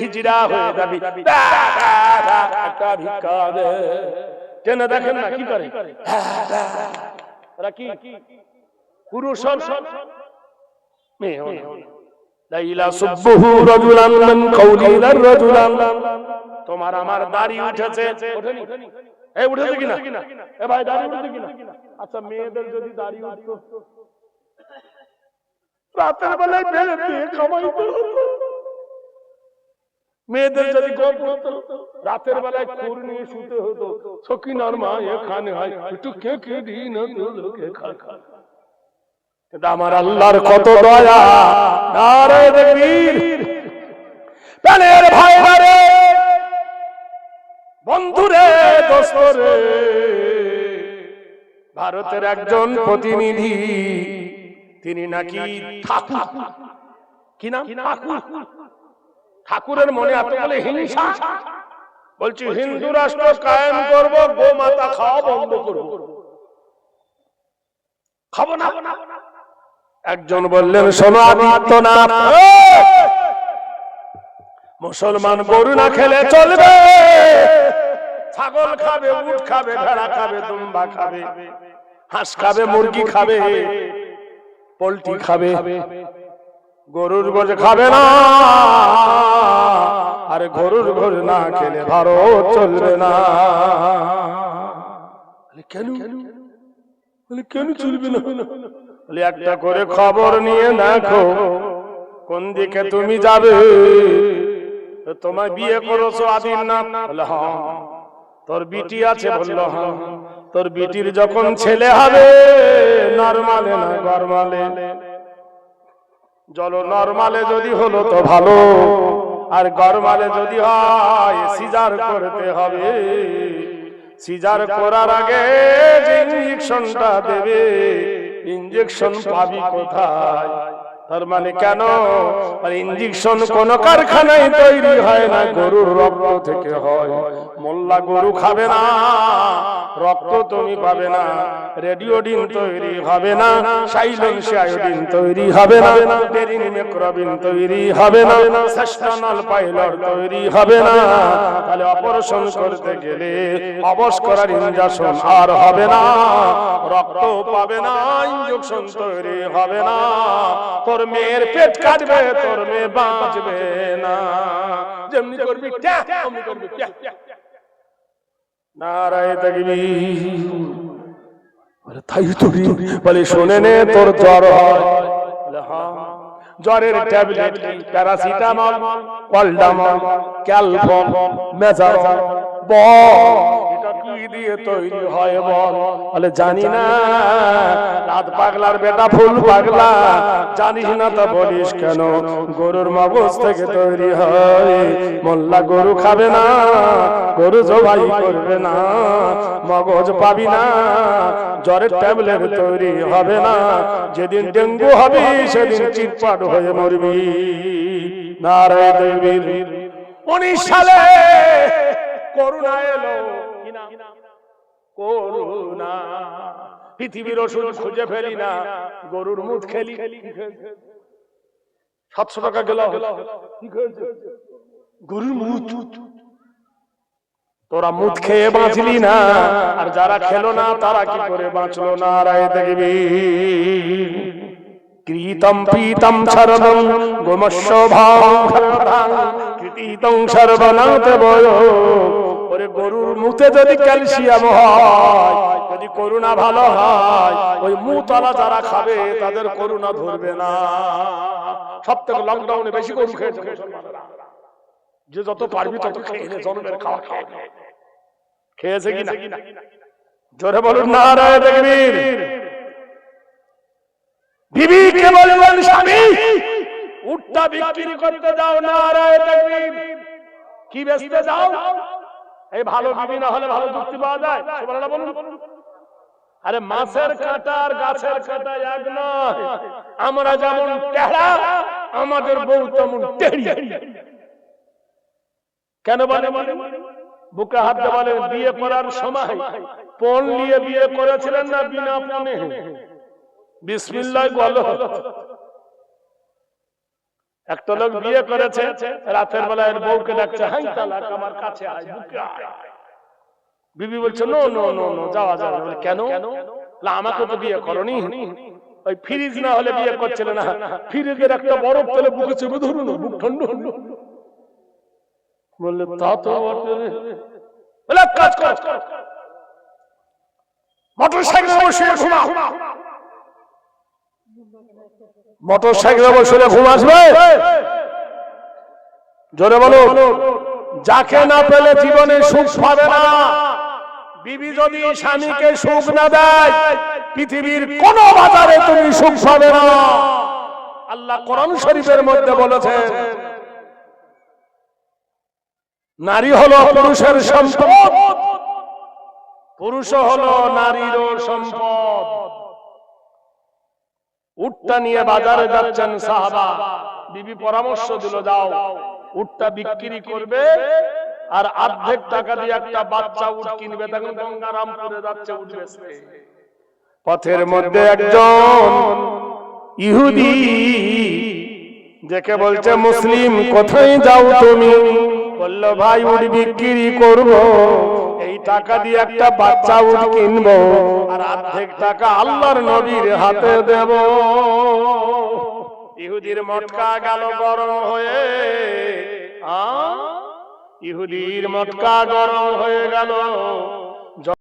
হিজড়া হয়ে যাবি। একটা ভিক্ষা দে টেনে দেখেন না কি করে? কি? পুরুষ মেয়ে লাইলা সুব্বুহু রাজুলান মিন রাজুলান। তোমার আমার দাড়ি উঠেছে। ওঠেনি? এই উঠেছে কিনা? এ ভাই দাড়ি উঠেছে কিনা? আচ্ছা মেয়েদের যদি দাড়ি উঠতো? রাতের বেলায় বেড়ে দিয়ে কামাইতে হতো। মেয়েদের যদি গল্প হতো রাতের বেলায় খুর নিয়ে শুতে হতো সকিনার মা এখানে হয় একটু কে কে দিন কিন্তু আমার আল্লাহর কত দয়া নারে দেখবীর প্রাণের ভাই রে বন্ধুরে দোস্তরে ভারতের একজন প্রতিনিধি তিনি নাকি ঠাকুর। কি নাম? ঠাকুর। ঠাকুরের মনে এত বলে হিংসা? বলছি হিন্দু রাষ্ট্র কায়েম করব গোমাতা খাওয়া বন্ধ করব। খাব না। একজন বললেন শোনো আদিত্যনাথ। মুসলমান গরু না খেলে চলবে। ছাগল খাবে উট খাবে ভেড়া খাবে দুম্বা খাবে। হাঁস খাবে মুরগি খাবে। পোল্ট্রি খাবে। গরুর গোজ খাবে না। আর গরুর গোজ না খেলে ভারত চলবে না। কেন? কেন? চলবে না? বলে, একটা করে খবর নিয়ে দেখো। কোন দিকে তুমি যাবে? তো তোমায় বিয়ে করেছ আদিন না বলে হ্যাঁ। তোর বিটি আছে বলল হ্যাঁ। তোর বিটির যখন ছেলে হবে নরমালে না গরমালে। জল নরমালে যদি হলো তো ভালো। আর গরমালে যদি হয় সিজার করতে হবে। সিজার করার আগে যে ইঞ্জেকশনটা দেবে ইঞ্জেকশন পাবি কোথায়? তার মানে কেন? ইঞ্জেকশন কোন? কারখানায় তৈরি হয় না গরুর রক্ত থেকে হয়। মোল্লা গরু খাবে না রক্ত তুমি পাবে না রেডিওডিন তৈরি হবে না। সাইলেন্স আয়োডিন তৈরি হবে না ডেরিন মেক্রবিন তৈরি হবে না সেস্টানাল পাইলট তৈরি হবে না। তাহলে অপারেশন করতে গেলে অবশ করার ইঞ্জেকশন আর হবে না। রক্ত পাবে না ইঞ্জেকশন তৈরি হবে না। তোর মেয়ের পেট কাটবে তোর মেয়ে বাঁচবে না। যেমনি করবি নারায় বলে তোর জ্বর জ্বরের ক্যালফন মেজারল বল। কি দিয়ে তৈরি হয় বল বলে জানি না রাত পাগলার বেটা ফুল পাগলা। জানিস না তো বলিস কেন? গরুর মগজ থেকে তৈরি হয়। মোল্লা গরু খাবে না। গরু জবাই করবে না। মগজ পাবি না। জ্বরের ট্যাবলেট তৈরি হবে না। যেদিন ডেঙ্গু হবে সেদিন চিটপাট হয়ে মরবি। নারায় দেবীর উনিশ সালে করোনা এলো। কি নাম? করোনা পৃথিবীর ওষুধ খুঁজে ফেলি না। গরুর মুখ খেলি। সাতশো টাকা গেল। গরুর মুখ তোরা মুখ খেয়ে বাঁচলি না। আর যারা খেলো না, তারা কি করে বাঁচলো না? রায় দেখবি। কৃতম পীতম শরদম গোমস্য ভাং কৃতিতং সর্বনাথ বয়। ওরে গরুর মুখে যদি ক্যালসিয়াম হয় যদি করুণা ভালো হয় ওই মুতলা যারা খাবে তাদের করুণা ধরবে না। সব থেকে লকডাউনে বেশি গরু খেয়েছে যে যত পারবি তত খেয়ে জন্মের খাওয়া খেয়ে খেয়েছে কি না জোরে বলুন না রায় দেখবীর বিবিকে বলবেন স্বামী? উটটা বিক্রি করতে যাও না রায় দেখবীর কি বেচতে যাও? এই ভালো বিবি না হলে ভালো যুক্তি পাওয়া যায়। বলুন। আরে মাছের কাঁটা আর গাছের কাঁটা এক নয়। আমরা যেমন টেড়া আমাদের বউ তেমন কেন বলে? বুকে হাত বলে, বিয়ে করার সময় পণ নিয়ে বিয়ে করেছিলেন না বিনা পণে? বিসমিল্লাহ বলো একটা লোক বিয়ে করেছে রাতের বেলায় এর বউকে ডাকছে হাই তালাক আমার কাছে আয় বুকে আয়। বিবি বলছে নো নো নো নো যাওয়া যাবে বলে, কেন? আমাকে তো বিয়ে করনি। ওই ফ্রিজ না হলে বিয়ে করছিল না। ফ্রিজের একটা বরফ তেলে বুকে চেপে ধরুন বুক ঠান্ডা হলো বললে তা তো বলে কাজ কর। মোটর সাইকেলে বসে ঘুমা মোটর সাইকেলে বসে ঘুম আসবে? জোরে বলো যাকে না পেলে জীবনে সুখ পাবে না, বিবি যদি স্বামীকে সুখ না দেয়, পৃথিবীর কোন বাজারে তুমি সুখ পাবে না। আল্লাহ কোরআন শরীফের মধ্যে বলেছেন নারী হলো পুরুষের সম্পদ, পুরুষ হলো নারীরও সম্পদ। উটটা নিয়ে বাজারে যাচ্ছেন সাহাবা। বিবি পরামর্শ দিল যাও উটটা বিক্রি করবে আর অর্ধেক টাকা দিয়ে একটা বাচ্চা উট কিনবে। তখন গঙ্গারামপুরে যাচ্ছে উট বেচতে। পথের মধ্যে একজন ইহুদি দেখে বলছে মুসলিম কোথায় যাও তুমি? বলল ভাই উট বিক্রি করব। টাকা দিয়ে একটা বাচ্চা উট কিনবো আর অর্ধেক টাকা আল্লাহর নবীর হাতে দেব। ইহুদির মটকা গেল গরম হয়ে। ইহুদির মটকা গরম হয়ে গেল।